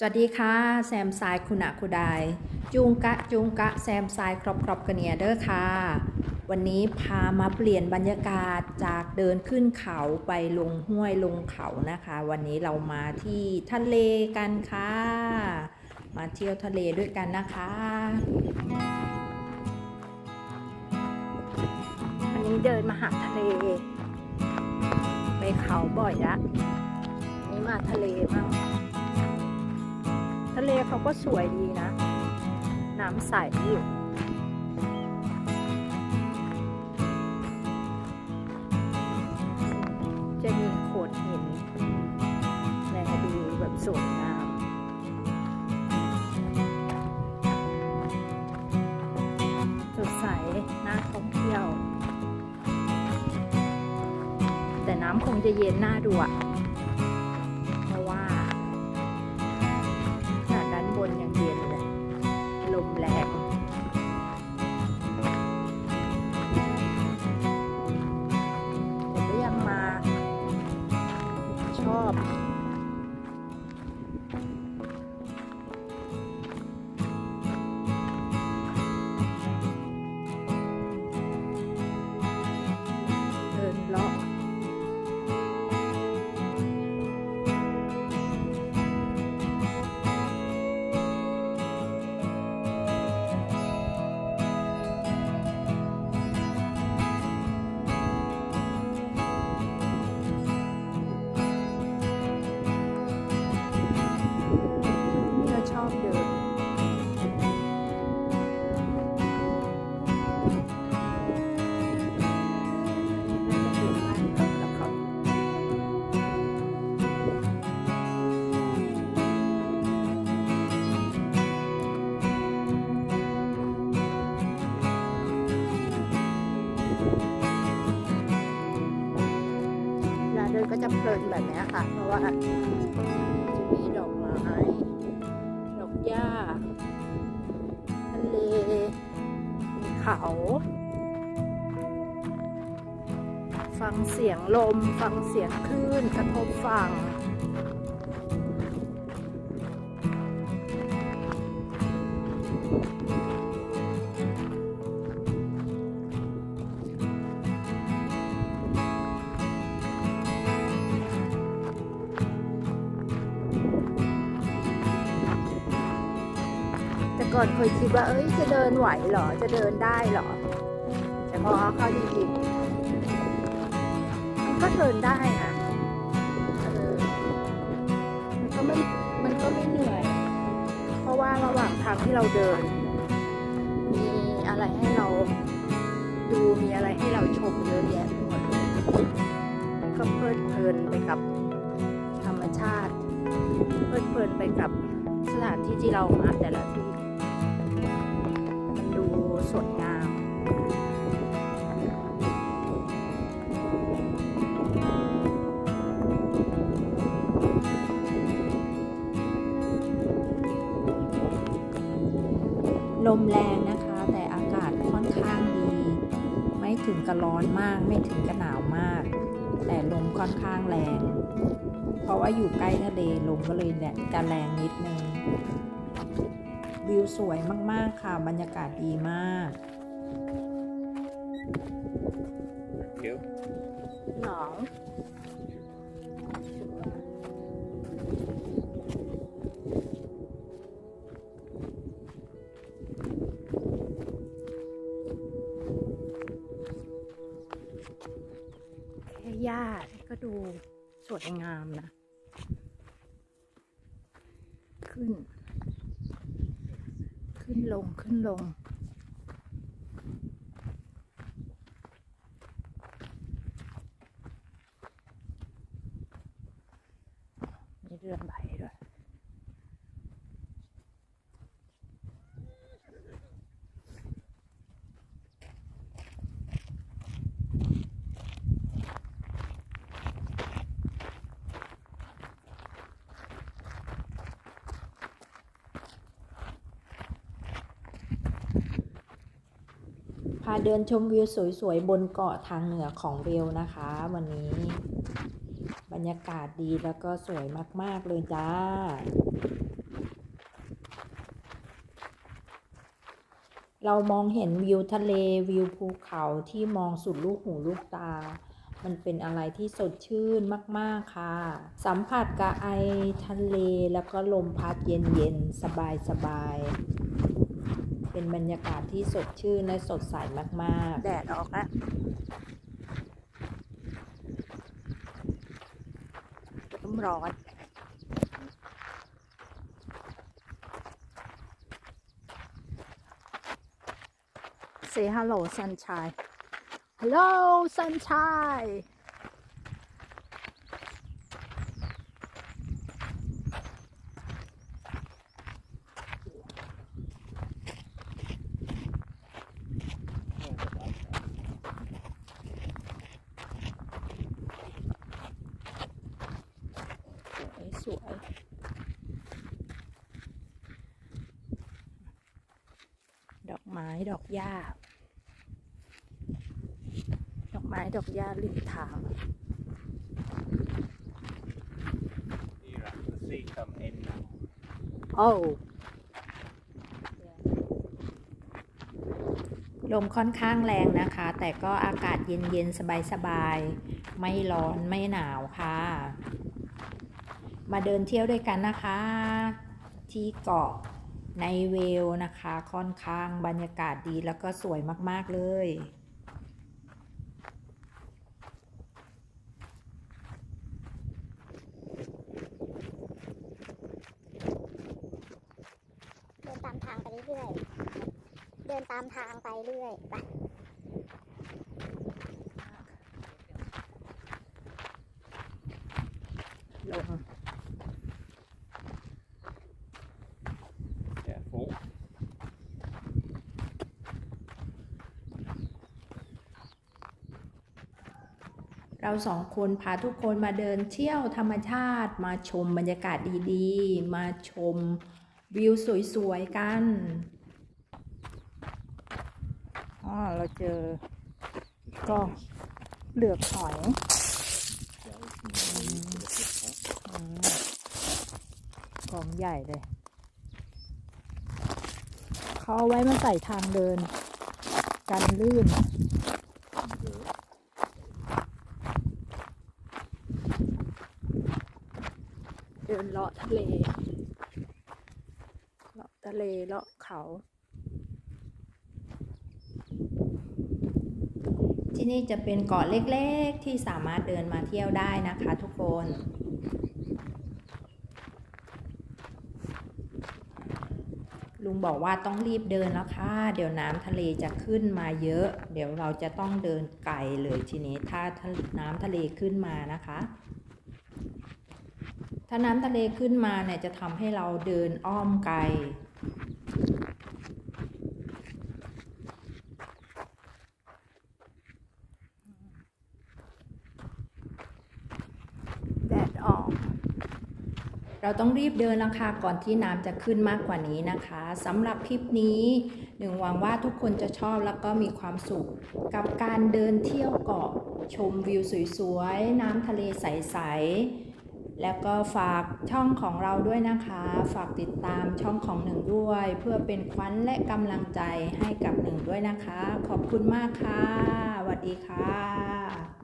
สวัสดีค่ะ แซมซายคุณะคุดายจุงกะจุงกะแซมซายครอบครอบกันเนียเด้อค่ะ วันนี้พามาเปลี่ยนบรรยากาศจากเดินขึ้นเขาไปลงห้วยลงเขานะคะ วันนี้เรามาที่ทะเลกันค่ะ มาเที่ยวทะเลด้วยกันนะคะอันนี้เดินมาหาทะเล ไปเขาบ่อยละนี้มาทะเลมั่ง เขาก็สวยดีนะ น้ำใสอยู่จะมีโขดหินแลดูแบบสวยงามสดใสน่าท่องเที่ยว แต่น้ำคงจะเย็นน่าดูอะ เลยก็จะเพลินแบบนี้ค่ะ เพราะว่าจะมีดอกไม้ดอกหญ้าทะเลมีเขา ฟังเสียงลม ฟังเสียงคลื่นกระทบฝั่ง ก่อนเคยคิดว่าเอ้ยจะเดินไหวเหรอจะเดินได้เหรอ แต่พอเข้าจริงๆก็เดินได้นะมันก็ไม่มันก็ไม่เหนื่อย เพราะว่าระหว่างทางที่เราเดิน มีอะไรให้เราดูมีอะไรให้เราชมเยอะแยะหมดเลยก็เพลิดเพลินไปกับธรรมชาติ เพลิดเพลินไปกับสถานที่ที่เรามาแต่ละที่ ไม่ถึงกับร้อนมากไม่ถึงกับหนาวมาก แต่ลมค่อนข้างแรง เพราะว่าอยู่ใกล้ทะเลลมก็เลยเนี่ยจะแรงนิดนึง วิวสวยมากๆค่ะบรรยากาศดีมากเดี๋ยวหนาว ค่หญ้าก็ดูสวยงามนะ ขึ้น ขึ้นลงขึ้นลง มีเรือใบด้วย พาเดินชมวิวสวยๆ บนเกาะทางเหนือของเวลนะคะ วันนี้บรรยากาศดีแล้วก็สวยมากๆเลยจ้า เรามองเห็นวิวทะเลวิวภูเขาที่มองสุดลูกหูลูกตา มันเป็นอะไรที่สดชื่นมากๆค่ะ สัมผัสกับไอทะเลแล้วก็ลมพัดเย็นๆ สบายๆ เป็นบรรยากาศที่สดชื่นและสดใสมากๆ แดดออกแล้วเริ่มร้อน Say hello sunshine Hello sunshine สวย สวย ดอกไม้ดอกหญ้า ดอกไม้ดอกหญ้าริมทาง Here, the sea come in now. โอ้ลมค่อนข้างแรงนะคะ แต่ก็อากาศเย็นๆ สบายๆ ไม่ร้อนไม่หนาวค่ะ มาเดินเที่ยวด้วยกันนะคะ ที่เกาะในเวลนะคะ ค่อนข้างบรรยากาศดีแล้วก็สวยมาก ๆ เลยเดินตามทางไปเรื่อยๆ เดินตามทางไปเรื่อยไปลง เราสองคนพาทุกคนมาเดินเที่ยวธรรมชาติ มาชมบรรยากาศดีๆ มาชมวิวสวยๆกัน อ๋อ เราเจอ ก็เหลือกหอยกองใหญ่เลย เขาเอาไว้มาใส่ทางเดิน กันลื่น เลาะทะเล เลาะทะเล เลาะเขา ที่นี่จะเป็นเกาะเล็กๆ ที่สามารถเดินมาเที่ยวได้นะคะทุกคนลุงบอกว่าต้องรีบเดินแล้วค่ะ เดี๋ยวน้ำทะเลจะขึ้นมาเยอะ เดี๋ยวเราจะต้องเดินไกลเลยทีนี้ถ้าน้ำทะเลขึ้นมานะคะ ถ้าน้ำทะเลขึ้นมาเนี่ยจะทำให้เราเดินอ้อมไกล แดดออก เราต้องรีบเดินแล้วค่ะก่อนที่น้ำจะขึ้นมากกว่านี้นะคะสำหรับคลิปนี้หนึ่งหวังว่าทุกคนจะชอบแล้วก็มีความสุข กับการเดินเที่ยวเกาะชมวิวสวยๆ น้ำทะเลใสๆ แล้วก็ฝากช่องของเราด้วยนะคะ ฝากติดตามช่องของหนึ่งด้วย เพื่อเป็นขวัญและกำลังใจให้กับหนึ่งด้วยนะคะ ขอบคุณมากค่ะสวัสดีค่ะ